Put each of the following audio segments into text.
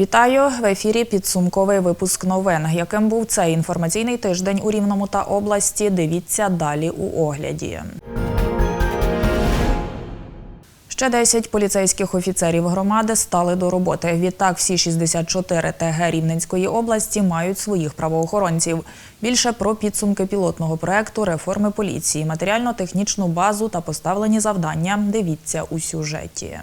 Вітаю в ефірі. Підсумковий випуск новин. Яким був цей інформаційний тиждень у Рівному та області? Дивіться далі у огляді. Ще 10 поліцейських офіцерів громади стали до роботи. Відтак всі 64 ТГ Рівненської області мають своїх правоохоронців. Більше про підсумки пілотного проекту реформи поліції, матеріально-технічну базу та поставлені завдання. Дивіться у сюжеті.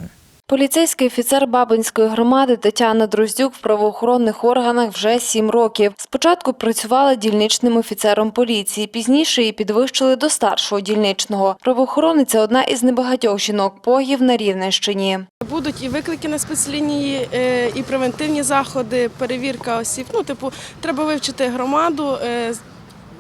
Поліцейський офіцер Бабинської громади Тетяна Дроздюк в правоохоронних органах вже сім років. Спочатку працювала дільничним офіцером поліції, пізніше її підвищили до старшого дільничного. Правоохоронниця – одна із небагатьох жінок-погів на Рівненщині. Будуть і виклики на спецлінії, е, і превентивні заходи, перевірка осіб. Ну, типу, треба вивчити громаду. Е,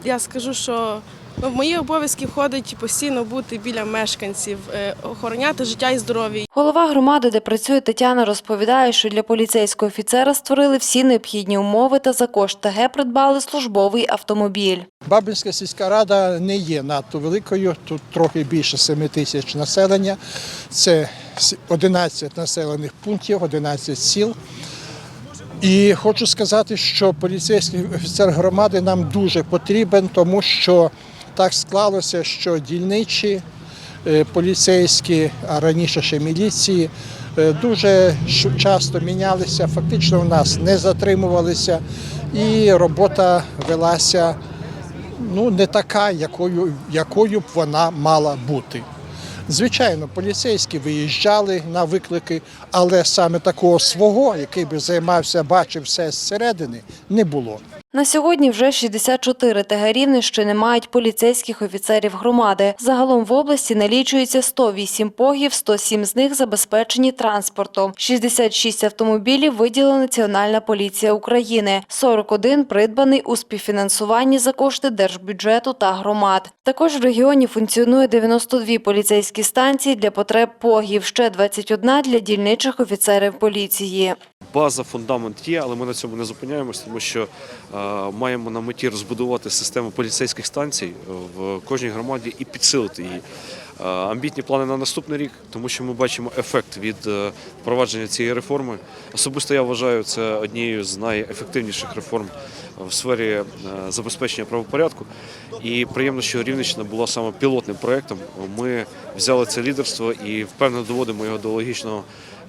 Я скажу, що в мої обов'язки входить постійно бути біля мешканців, е, охороняти життя і здоров'я. Голова громади, де працює Тетяна, розповідає, що для поліцейського офіцера створили всі необхідні умови та за кошт ТГ придбали службовий автомобіль. Бабинська сільська рада не є надто великою, тут трохи більше 7 тисяч населення. Це 11 населених пунктів, 11 сіл. І хочу сказати, що поліцейський офіцер громади нам дуже потрібен, тому що так склалося, що дільничі е, поліцейські, а раніше ще міліції, е, дуже часто мінялися, фактично у нас не затримувалися, і робота велася ну, не така, якою, якою б вона мала бути. Звичайно, поліцейські виїжджали на виклики, але саме такого свого, який би займався, бачив все зсередини, не було. На сьогодні вже 64 ТГ Рівненщини мають поліцейських офіцерів громади. Загалом в області налічується 108 погів, 107 з них забезпечені транспортом. 66 автомобілів виділила Національна поліція України. 41 придбаний у співфінансуванні за кошти держбюджету та громад. Також в регіоні функціонує 92 поліцейські станції для потреб погів, ще 21 для дільничих офіцерів поліції. База, фундамент є, але ми на цьому не зупиняємося, тому що е, маємо на меті розбудувати систему поліцейських станцій в кожній громаді і підсилити її. Е, амбітні плани на наступний рік, тому що ми бачимо ефект від е, впровадження цієї реформи. Особисто я вважаю це однією з найефективніших реформ в сфері е, забезпечення правопорядку. І приємно, що Рівненщина була саме пілотним проєктом. Ми взяли це лідерство і впевнено доводимо його до логічного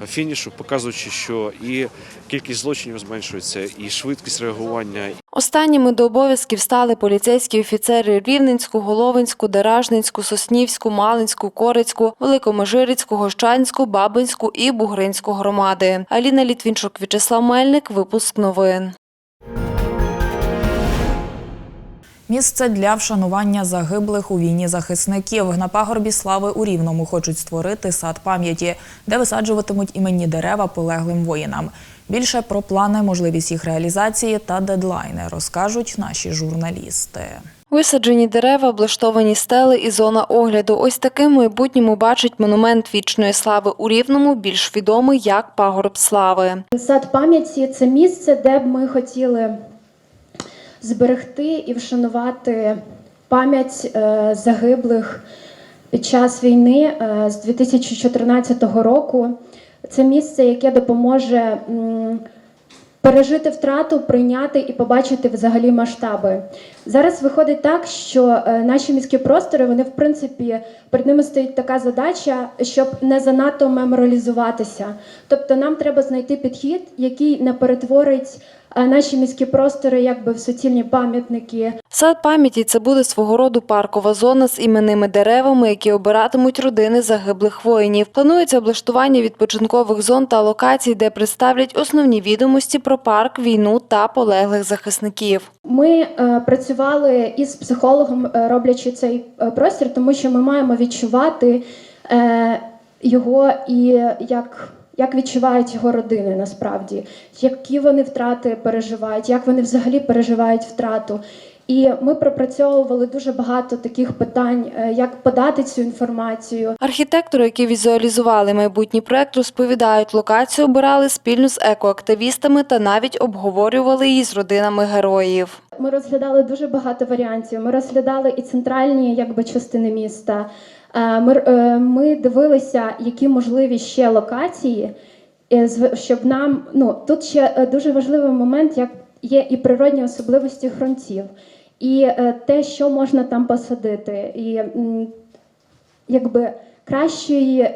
фінішу, показуючи, що і кількість злочинів зменшується, і швидкість реагування, Останніми до обов'язків стали поліцейські офіцери Рівненську, Головинську, Деражненську, Соснівську, Малинську, Корицьку, Великомежирицьку, Гощанську, Бабинську і Бугринську громади. Аліна Літвінчук, В'ячеслав Мельник. Випуск новин. Місце для вшанування загиблих у війні захисників на пагорбі слави у Рівному хочуть створити сад пам'яті, де висаджуватимуть іменні дерева полеглим воїнам. Більше про плани, можливість їх реалізації та дедлайни розкажуть наші журналісти. Висаджені дерева, облаштовані стели і зона огляду. Ось таким майбутньому бачить монумент вічної слави у Рівному, більш відомий як пагорб слави. Сад пам'яті це місце, де б ми хотіли зберегти і вшанувати пам'ять е, загиблих під час війни е, з 2014 року. Це місце, яке допоможе пережити втрату, прийняти і побачити взагалі масштаби. Зараз виходить так, що е, наші міські простори, вони в принципі перед ними стоїть така задача, щоб не занадто меморалізуватися. Тобто нам треба знайти підхід, який не перетворить наші міські простори якби в суцільні пам'ятники, Сад пам'яті це буде свого роду паркова зона з іменними деревами, які обиратимуть родини загиблих воїнів. Планується облаштування відпочинкових зон та локацій, де представлять основні відомості про парк, війну та полеглих захисників. Ми е, працювали із психологом, е, роблячи цей е, простір, тому що ми маємо відчувати його і як, як відчувають його родини насправді, які вони втрати переживають, як вони взагалі переживають втрату. І ми пропрацьовували дуже багато таких питань, е, як подати цю інформацію, Архітектори, які візуалізували майбутній проект, розповідають, локацію обирали спільно з екоактивістами та навіть обговорювали її з родинами героїв. Ми розглядали дуже багато варіантів. Ми розглядали і центральні якби, частини міста. Е, Ми, е, ми дивилися, які можливі ще локації, е, щоб нам ну тут ще дуже важливий момент, як є і природні особливості ґрунтів, і те, що можна там посадити, і якби кращої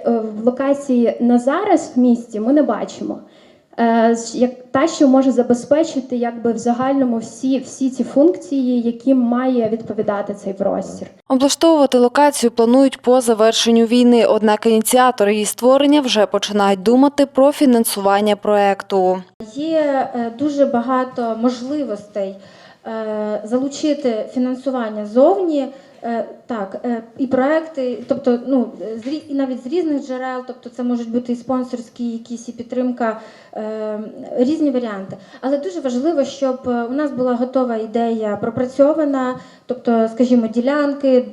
локації на зараз в місті ми не бачимо. Е, як та, що може забезпечити якби в загальному всі, всі ці функції, яким має відповідати цей простір. Облаштовувати локацію планують по завершенню війни, однак ініціатори її створення вже починають думати про фінансування проекту. Є е, дуже багато можливостей е, залучити фінансування зовні. Е, Так, е, і проекти, тобто, ну і навіть з різних джерел, тобто це можуть бути і спонсорські, якісь і підтримка, е, різні варіанти. Але дуже важливо, щоб у нас була готова ідея пропрацьована, тобто, скажімо, ділянки,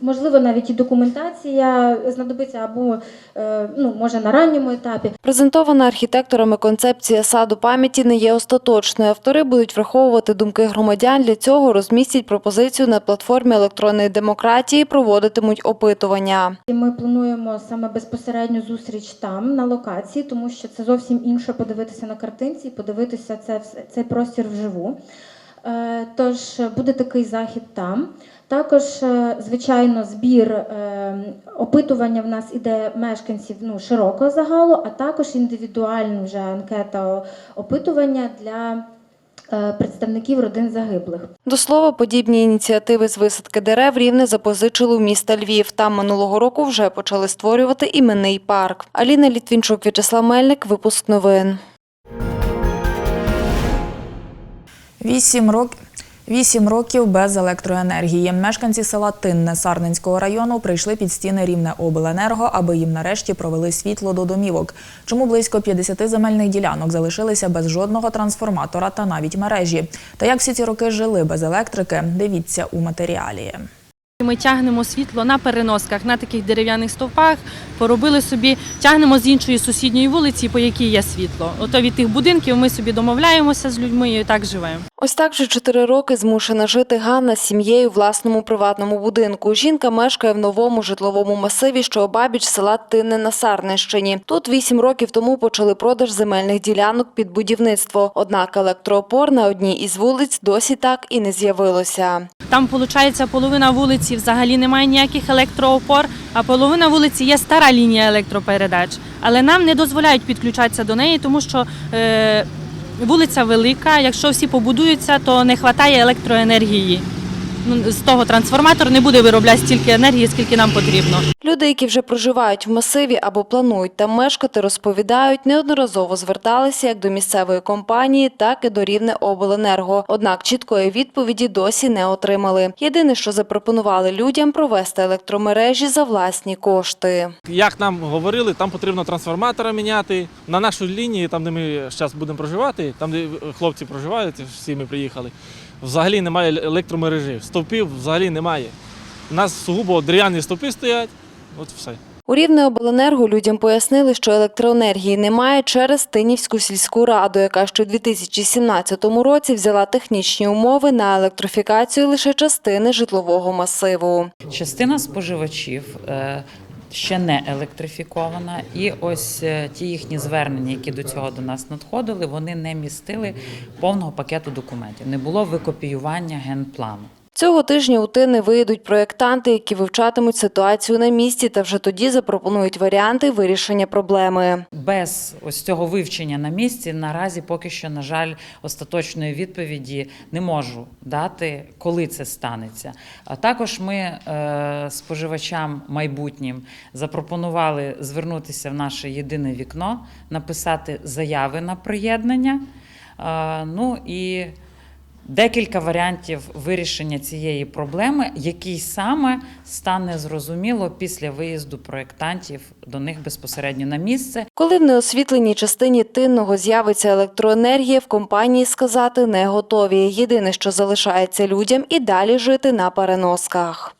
можливо, навіть і документація знадобиться або е, ну може на ранньому етапі. Презентована архітекторами концепція саду пам'яті не є остаточною. Автори будуть враховувати думки громадян. Для цього розмістять пропозицію на платформі електронної демократії, проводитимуть опитування. І Ми плануємо саме безпосередню зустріч там на локації, тому що це зовсім інше подивитися на картинці подивитися це цей простір вживу. Е, Тож буде такий захід там. Також, е, звичайно, збір е, опитування в нас іде мешканців ну, широкого загалу, а також індивідуальна вже анкета опитування для е, представників родин загиблих. До слова, подібні ініціативи з висадки дерев рівне запозичили у міста Львів. Там минулого року вже почали створювати іменний парк. Аліна Літвінчук, В'ячеслав Мельник, випуск новин. Вісім років. Вісім років без електроенергії. Мешканці села Тинне Сарненського району прийшли під стіни Рівне обленерго, аби їм нарешті провели світло до домівок. Чому близько 50 земельних ділянок залишилися без жодного трансформатора та навіть мережі? Та як всі ці роки жили без електрики? Дивіться у матеріалі. Ми тягнемо світло на переносках, на таких дерев'яних стовпах, поробили собі, тягнемо з іншої сусідньої вулиці, по якій є світло. Ото від тих будинків ми собі домовляємося з людьми і так живемо. Ось так вже чотири роки змушена жити Ганна з сім'єю у власному приватному будинку. Жінка мешкає в новому житловому масиві, що обабіч села Тинне на Сарненщині. Тут вісім років тому почали продаж земельних ділянок під будівництво. Однак електроопор на одній із вулиць досі так і не з'явилося. Там, виходить, половина вулиці взагалі немає ніяких електроопор, а половина вулиці є стара лінія електропередач. Але нам не дозволяють підключатися до неї, тому що е, вулиця велика. Якщо всі побудуються, то не вистачає електроенергії. Ну, з того трансформатор не буде виробляти стільки енергії, скільки нам потрібно. Люди, які вже проживають в масиві або планують там мешкати, розповідають, неодноразово зверталися як до місцевої компанії, так і до рівне обленерго. Однак чіткої відповіді досі не отримали. Єдине, що запропонували людям провести електромережі за власні кошти. Як нам говорили, там потрібно трансформатора міняти. На нашу лінії, там де ми зараз будемо проживати, там де хлопці проживають, всі ми приїхали. Взагалі немає електромережі. Стовпів взагалі немає. У нас сугубо дерев'яні стовпи стоять. От все. У Рівне обленерго людям пояснили, що електроенергії немає через Тинівську сільську раду, яка ще у 2017 році взяла технічні умови на електрифікацію лише частини житлового масиву. Частина споживачів е, ще не електрифікована, і ось е, ті їхні звернення, які до цього до нас надходили, вони не містили повного пакету документів. Не було викопіювання генплану. Цього тижня у Тини виїдуть проєктанти, які вивчатимуть ситуацію на місці та вже тоді запропонують варіанти вирішення проблеми. Без ось цього вивчення на місці наразі поки що, на жаль, остаточної відповіді не можу дати, коли це станеться. А також ми е, споживачам майбутнім запропонували звернутися в наше єдине вікно, написати заяви на приєднання. Е, ну і декілька варіантів вирішення цієї проблеми, який саме стане зрозуміло після виїзду проєктантів до них безпосередньо на місце. Коли в неосвітленій частині тинного з'явиться електроенергія, в компанії сказати не готові. Єдине, що залишається людям, і далі жити на переносках.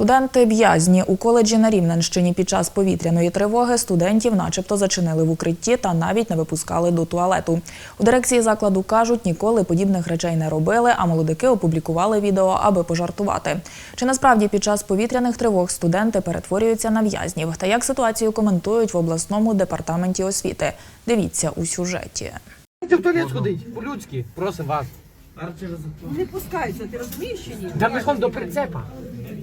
Студенти в'язні у коледжі на Рівненщині під час повітряної тривоги студентів начебто зачинили в укритті та навіть не випускали до туалету. У дирекції закладу кажуть, ніколи подібних речей не робили, а молодики опублікували відео, аби пожартувати. Чи насправді під час повітряних тривог студенти перетворюються на в'язнів? Та як ситуацію коментують в обласному департаменті освіти? Дивіться у сюжеті. Ти в туалет сходить, по-людськи, просимо вас. Не пускайся, ти розумієш чи ні? Да ми до прицепа.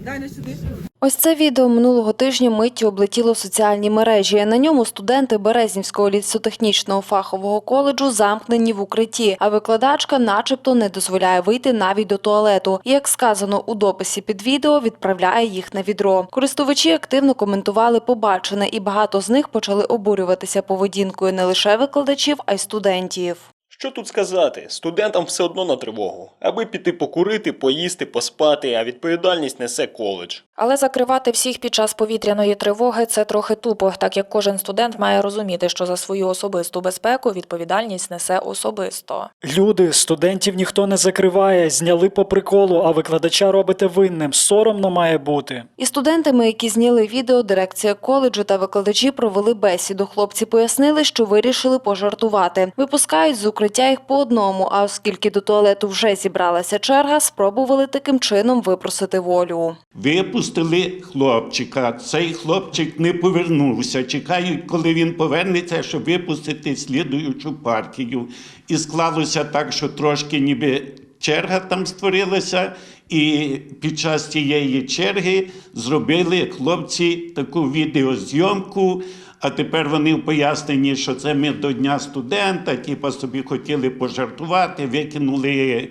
Дай на сюди. Ось це відео минулого тижня миттю облетіло соціальні мережі. На ньому студенти Березнівського лісотехнічного фахового коледжу замкнені в укритті, а викладачка, начебто, не дозволяє вийти навіть до туалету. І, як сказано у дописі під відео, відправляє їх на відро. Користувачі активно коментували побачене, і багато з них почали обурюватися поведінкою не лише викладачів, а й студентів. Що тут сказати? Студентам все одно на тривогу, аби піти покурити, поїсти, поспати, а відповідальність несе коледж. Але закривати всіх під час повітряної тривоги це трохи тупо, так як кожен студент має розуміти, що за свою особисту безпеку відповідальність несе особисто. Люди, студентів ніхто не закриває, зняли по приколу, а викладача робите винним. Соромно має бути. І студентами, які зняли відео, дирекція коледжу та викладачі провели бесіду. Хлопці пояснили, що вирішили пожартувати. Випускають з укриття їх по одному, а оскільки до туалету вже зібралася черга, спробували таким чином випросити волю. Випустили хлопчика. Цей хлопчик не повернувся. Чекають, коли він повернеться, щоб випустити слідуючу партію. І склалося так, що трошки ніби черга там створилася, і під час цієї черги зробили хлопці таку відеозйомку. А тепер вони в поясненні, що це ми до Дня студента, типа собі хотіли пожартувати, викинули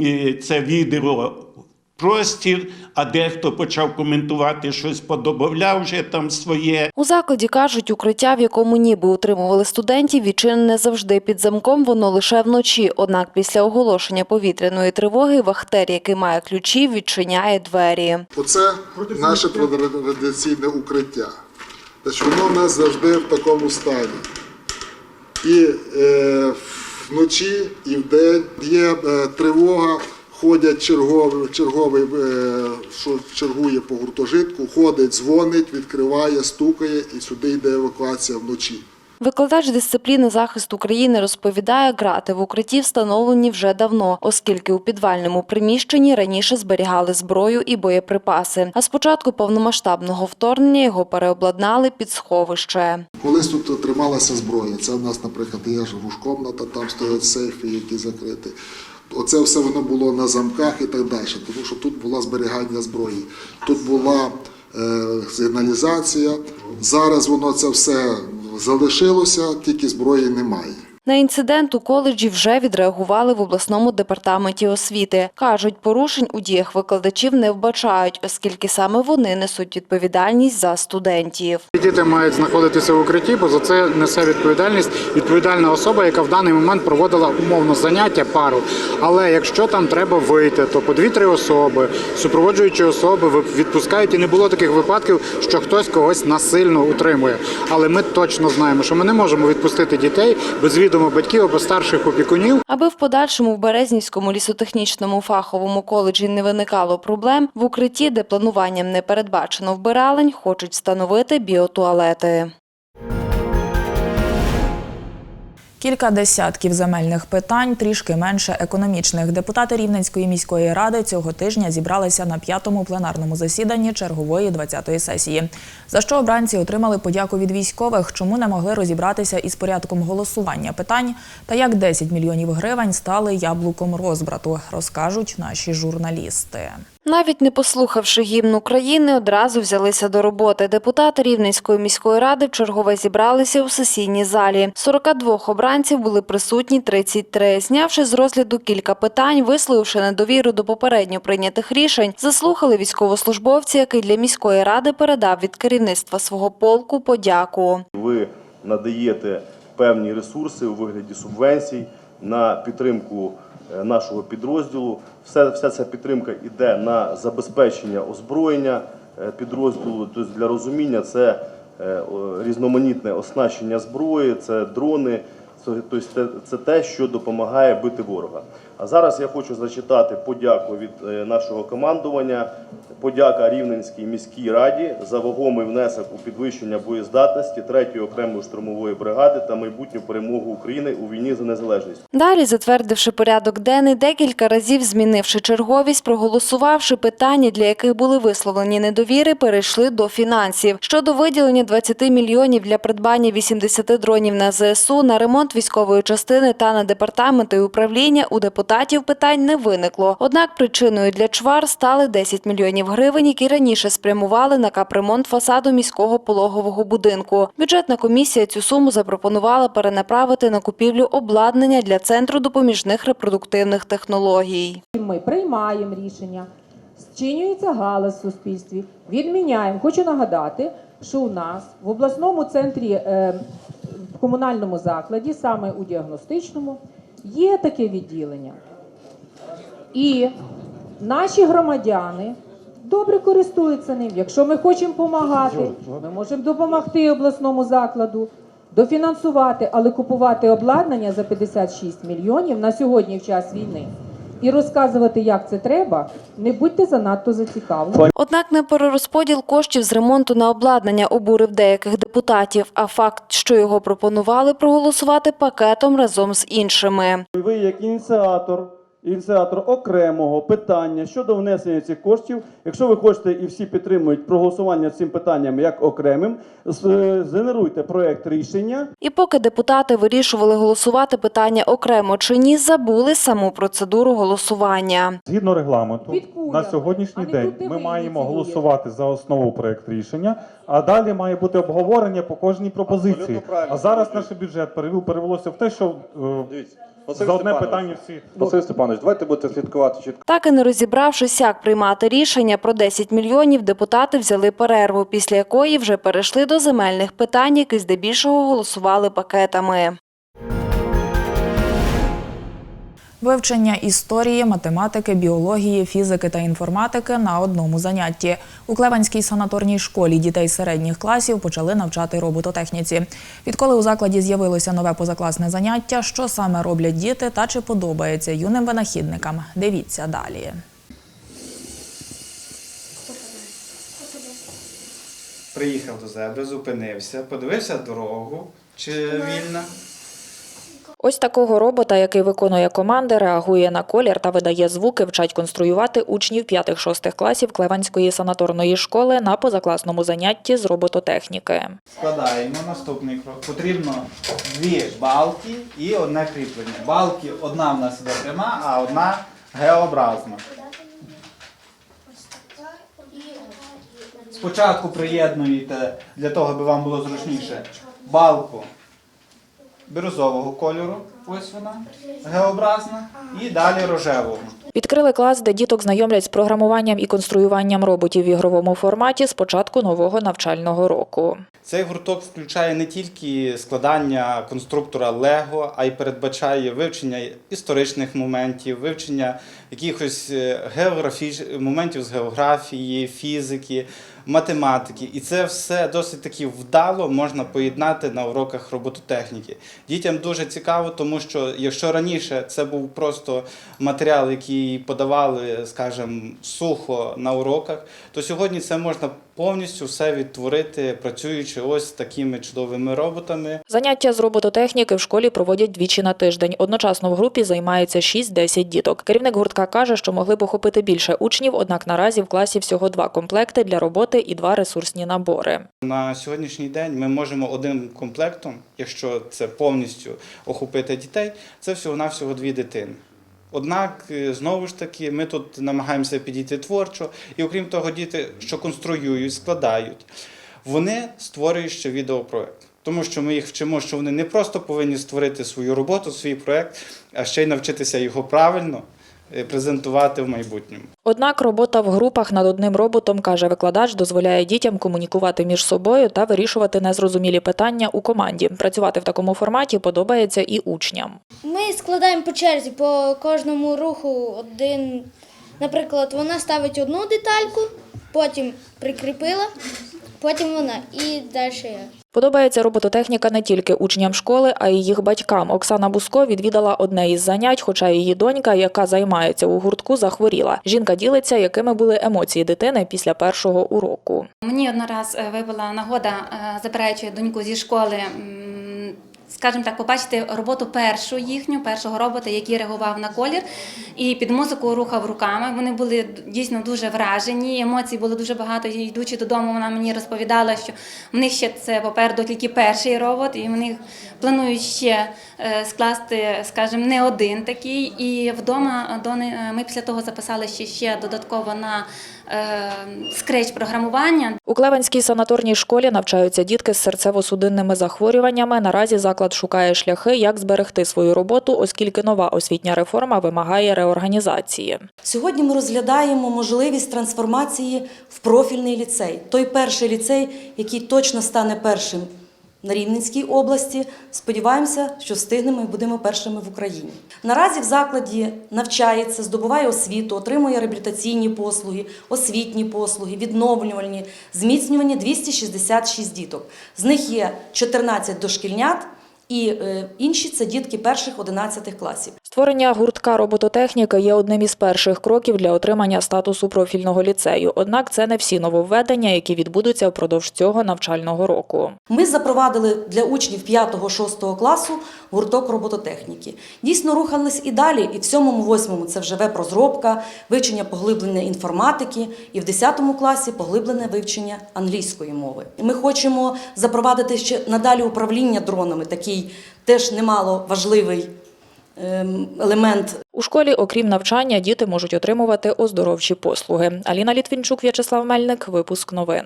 е, це відео простір, а дехто почав коментувати щось, подобавляв вже там своє. У закладі кажуть, укриття, в якому ніби утримували студентів, відчинене завжди під замком, воно лише вночі. Однак після оголошення повітряної тривоги вахтер, який має ключі, відчиняє двері. Оце наше традиційне укриття. Тобто воно в нас завжди в такому стані. І е, вночі, і вдень є е, тривога, ходять черговий, черговий е, що чергує по гуртожитку, ходить, дзвонить, відкриває, стукає і сюди йде евакуація вночі. Викладач дисципліни захисту України розповідає, грати в укритті встановлені вже давно, оскільки у підвальному приміщенні раніше зберігали зброю і боєприпаси. А з початку повномасштабного вторгнення його переобладнали під сховище. Колись тут трималася зброя. Це в нас, наприклад, є ж рушкомната, там стоять сейфи, які закриті. Оце все воно було на замках і так далі, тому що тут було зберігання зброї, тут була е, сигналізація. Зараз воно це все залишилося, тільки зброї немає. На інцидент у коледжі вже відреагували в обласному департаменті освіти. Кажуть, порушень у діях викладачів не вбачають, оскільки саме вони несуть відповідальність за студентів. Діти мають знаходитися в укритті, бо за це несе відповідальність відповідальна особа, яка в даний момент проводила умовно заняття пару. Але якщо там треба вийти, то по дві-три особи, супроводжуючі особи відпускають. І не було таких випадків, що хтось когось насильно утримує. Але ми точно знаємо, що ми не можемо відпустити дітей без відома батьків або старших опікунів. Аби в подальшому в Березнівському лісотехнічному фаховому коледжі не виникало проблем, в укритті, де плануванням не передбачено вбиралень, хочуть встановити біотуалети. Кілька десятків земельних питань, трішки менше економічних. Депутати Рівненської міської ради цього тижня зібралися на п'ятому пленарному засіданні чергової 20-ї сесії. За що обранці отримали подяку від військових, чому не могли розібратися із порядком голосування питань та як 10 мільйонів гривень стали яблуком розбрату, розкажуть наші журналісти. Навіть не послухавши гімн України, одразу взялися до роботи. Депутати Рівненської міської ради вчергове зібралися у сесійній залі. 42 обранців були присутні 33. Знявши з розгляду кілька питань, висловивши недовіру до попередньо прийнятих рішень, заслухали військовослужбовці, який для міської ради передав від керівництва свого полку подяку. Ви надаєте певні ресурси у вигляді субвенцій на підтримку нашого підрозділу. Вся ця підтримка йде на забезпечення озброєння е, підрозділу. Тобто для розуміння це е, різноманітне оснащення зброї, це дрони. Це- Тобто це те, що допомагає бити ворога. А зараз я хочу зачитати подяку від е, нашого командування. Подяка Рівненській міській раді за вагомий внесок у підвищення боєздатності 3-ї окремої штурмової бригади та майбутню перемогу України у війні за незалежність. Далі, затвердивши порядок денний, декілька разів змінивши черговість, проголосувавши питання, для яких були висловлені недовіри, перейшли до фінансів. Щодо виділення 20 мільйонів для придбання 80 дронів на ЗСУ, на ремонт військової частини та на департаменти управління у депутатів питань не виникло. Однак причиною для чвар стали 10 мільйонів гривень, які раніше спрямували на капремонт фасаду міського пологового будинку. Бюджетна комісія цю суму запропонувала перенаправити на купівлю обладнання для центру допоміжних репродуктивних технологій. Ми приймаємо рішення, зчинюється галас в суспільстві, відміняємо. Хочу нагадати, що у нас в обласному центрі, е, в комунальному закладі, саме у діагностичному, є таке відділення. І наші громадяни добре користуються ним. Якщо ми хочемо допомагати, ми можемо допомогти обласному закладу, дофінансувати, але купувати обладнання за 56 мільйонів на сьогодні в час війни. І розказувати, як це треба, не будьте занадто зацікавлені. Однак не перерозподіл коштів з ремонту на обладнання обурив деяких депутатів, а факт, що його пропонували проголосувати пакетом разом з іншими. Ви як ініціатор, ініціатор окремого питання щодо внесення цих коштів, якщо ви хочете і всі підтримують проголосування цим питанням як окремим, з- згенеруйте проект рішення. І поки депутати вирішували голосувати питання окремо чи ні, забули саму процедуру голосування. Згідно регламенту, на сьогоднішній А день ми маємо голосувати за основу проект рішення, а далі має бути обговорення по кожній пропозиції. А зараз наш бюджет перевелося в те, що е, за одне питання всі Василь Степанович, давайте будете слідкувати чітко. Так і не розібравшись, як приймати рішення про 10 мільйонів, депутати взяли перерву, після якої вже перейшли до земельних питань, які здебільшого голосували пакетами. Вивчення історії, математики, біології, фізики та інформатики на одному занятті. У Клеванській санаторній школі дітей середніх класів почали навчати робототехніці. Відколи у закладі з'явилося нове позакласне заняття, що саме роблять діти та чи подобається юним винахідникам? Дивіться далі. Приїхав до зебри, зупинився, подивився дорогу, чи вільна. Ось такого робота, який виконує команди, реагує на колір та видає звуки, вчать конструювати учнів 5-6 класів Клеванської санаторної школи на позакласному занятті з робототехніки. Складаємо наступний крок. Потрібно дві балки і одне кріплення. Балки одна в нас іде пряма, а одна геобразна. Спочатку приєднуєте для того, аби вам було зручніше, балку бірюзового кольору, ось вона, геобразна, і далі рожевого. Відкрили клас, де діток знайомлять з програмуванням і конструюванням роботів в ігровому форматі з початку нового навчального року. Цей гурток включає не тільки складання конструктора Лего, а й передбачає вивчення історичних моментів, вивчення якихось е, географіч... моментів з географії, фізики, математики. І це все досить таки вдало можна поєднати на уроках робототехніки. Дітям дуже цікаво, тому що якщо раніше це був просто матеріал, який подавали, скажімо, сухо на уроках, то сьогодні це можна повністю все відтворити, працюючи ось такими чудовими роботами. Заняття з робототехніки в школі проводять двічі на тиждень. Одночасно в групі займається 6-10 діток. Керівник гуртка каже, що могли б охопити більше учнів, однак наразі в класі всього два комплекти для роботи і два ресурсні набори. На сьогоднішній день ми можемо одним комплектом, якщо це повністю охопити дітей, це всього-навсього дві дитини. Однак, е, знову ж таки, ми тут намагаємося підійти творчо, і окрім того, діти, що конструюють, складають, вони створюють ще відеопроект. Тому що ми їх вчимо, що вони не просто повинні створити свою роботу, свій проект, а ще й навчитися його правильно презентувати в майбутньому. Однак робота в групах над одним роботом, каже викладач, дозволяє дітям комунікувати між собою та вирішувати незрозумілі питання у команді. Працювати в такому форматі подобається і учням. Ми складаємо по черзі по кожному руху один. Наприклад, вона ставить одну детальку, потім прикріпила, потім вона і далі я. Подобається робототехніка не тільки учням школи, а й їх батькам. Оксана Буско відвідала одне із занять, хоча її донька, яка займається у гуртку, захворіла. Жінка ділиться, якими були емоції дитини після першого уроку. Мені одна раз е, випала нагода, е, забираючи доньку зі школи, скажімо так, побачити роботу першу їхню, першого робота, який реагував на колір і під музику рухав руками. Вони були дійсно дуже вражені. Емоцій було дуже багато. І Йдучи додому, вона мені розповідала, що в них ще це попереду тільки перший робот, і вони планують ще е, скласти, скажімо, не один такий. І вдома до не- ми після того записали ще, ще додатково на е, скреч програмування. У Клевенській санаторній школі навчаються дітки з серцево-судинними захворюваннями. Наразі заклад шукає шляхи, як зберегти свою роботу, оскільки нова освітня реформа вимагає реорганізації. Сьогодні ми розглядаємо можливість трансформації в профільний ліцей. Той перший ліцей, який точно стане першим на Рівненській області. Сподіваємося, що встигнемо і будемо першими в Україні. Наразі в закладі навчається, здобуває освіту, отримує реабілітаційні послуги, освітні послуги, відновлювальні, зміцнювані 266 діток. З них є 14 дошкільнят. І е, інші це дітки перших 11 класів. Створення гуртка робототехніки є одним із перших кроків для отримання статусу профільного ліцею. Однак це не всі нововведення, які відбудуться впродовж цього навчального року. Ми запровадили для учнів 5-6 класу гурток робототехніки. Дійсно рухались і далі, і в 7-8 це вже веб-розробка, вивчення поглибленої інформатики, і в 10 класі поглиблене вивчення англійської мови. Ми хочемо запровадити ще надалі управління дронами, такий теж немало важливий ем, елемент У школі, окрім навчання, діти можуть отримувати оздоровчі послуги. Аліна Літвінчук, В'ячеслав Мельник, випуск новин.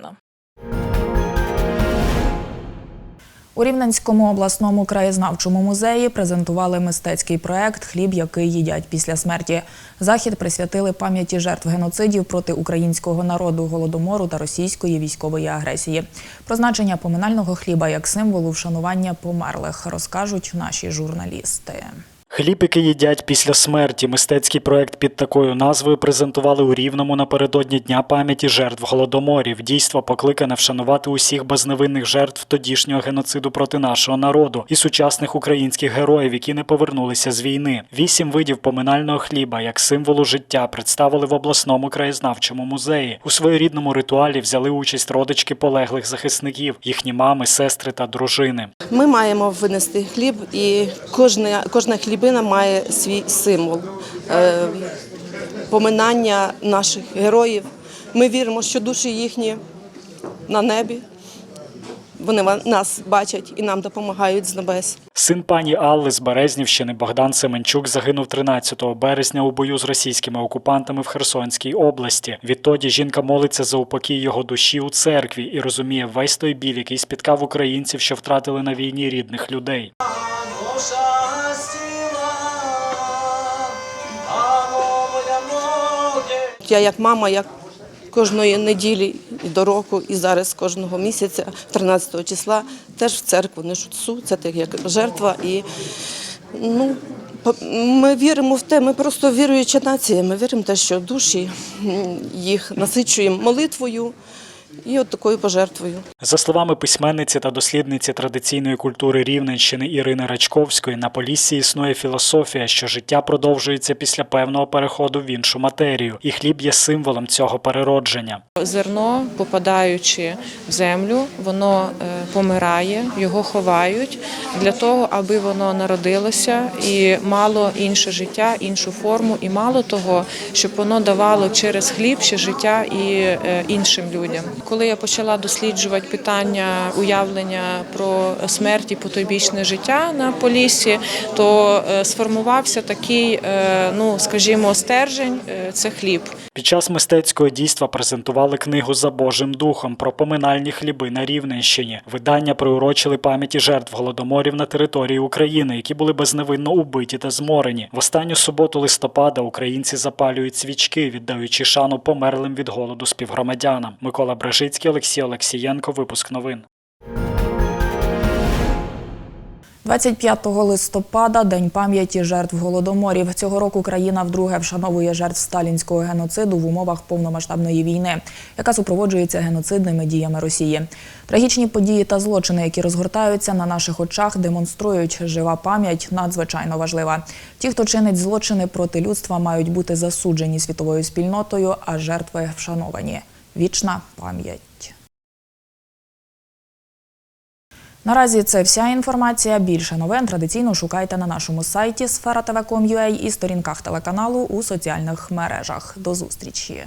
У Рівненському обласному краєзнавчому музеї презентували мистецький проект Хліб, який їдять після смерті. Захід присвятили пам'яті жертв геноцидів проти українського народу, голодомору та російської військової агресії. Про значення поминального хліба як символу вшанування померлих розкажуть наші журналісти. Хліб, який їдять після смерті. Мистецький проект під такою назвою презентували у Рівному напередодні Дня пам'яті жертв голодоморів. Дійство покликане вшанувати усіх безневинних жертв тодішнього геноциду проти нашого народу і сучасних українських героїв, які не повернулися з війни. Вісім видів поминального хліба як символу життя представили в обласному краєзнавчому музеї. У своєрідному ритуалі взяли участь родички полеглих захисників, їхні мами, сестри та дружини. Ми маємо винести хліб, і кожна, кожна хлібина має свій символ е, поминання наших героїв. Ми віримо, що душі їхні на небі. Вони нас бачать і нам допомагають з небес. Син пані Алли з Березнівщини Богдан Семенчук загинув 13 березня у бою з російськими окупантами в Херсонській області. Відтоді жінка молиться за упокій його душі у церкві і розуміє весь той біль, який спіткав українців, що втратили на війні рідних людей. Я як мама, як кожної неділі і до року, і зараз кожного місяця, 13 числа, теж в церкву не шуцу, Це так як жертва. І ну, ми віримо в те, ми просто віруюча нація. Ми віримо в те, що душі їх насичуємо молитвою і от такою пожертвою. За словами письменниці та дослідниці традиційної культури Рівненщини Ірини Рачковської, на Поліссі існує філософія, що життя продовжується після певного переходу в іншу матерію, і хліб є символом цього переродження. Зерно, попадаючи в землю, воно е, помирає, його ховають для того, аби воно народилося і мало інше життя, іншу форму, і мало того, щоб воно давало через хліб ще життя і е, іншим людям. Коли я почала досліджувати питання уявлення про смерть і потойбічне життя на полісі, то е, сформувався такий, е, ну скажімо, стержень е, це хліб. Під час мистецького дійства презентували книгу за Божим духом про поминальні хліби на Рівненщині. Видання приурочили пам'яті жертв голодоморів на території України, які були безневинно убиті та зморені. В останню суботу листопада українці запалюють свічки, віддаючи шану померлим від голоду співгромадянам. Микола Брежицький, Олексій Олексієнко. Випуск новин. 25 листопада День пам'яті жертв голодоморів. Цього року країна вдруге вшановує жертв сталінського геноциду в умовах повномасштабної війни, яка супроводжується геноцидними діями Росії. Трагічні події та злочини, які розгортаються на наших очах, демонструють, жива пам'ять надзвичайно важлива. Ті, хто чинить злочини проти людства, мають бути засуджені світовою спільнотою, а жертви вшановані. Вічна пам'ять. Наразі це вся інформація. Більше новин традиційно шукайте на нашому сайті sfera.tv.com.ua і сторінках телеканалу у соціальних мережах. До зустрічі!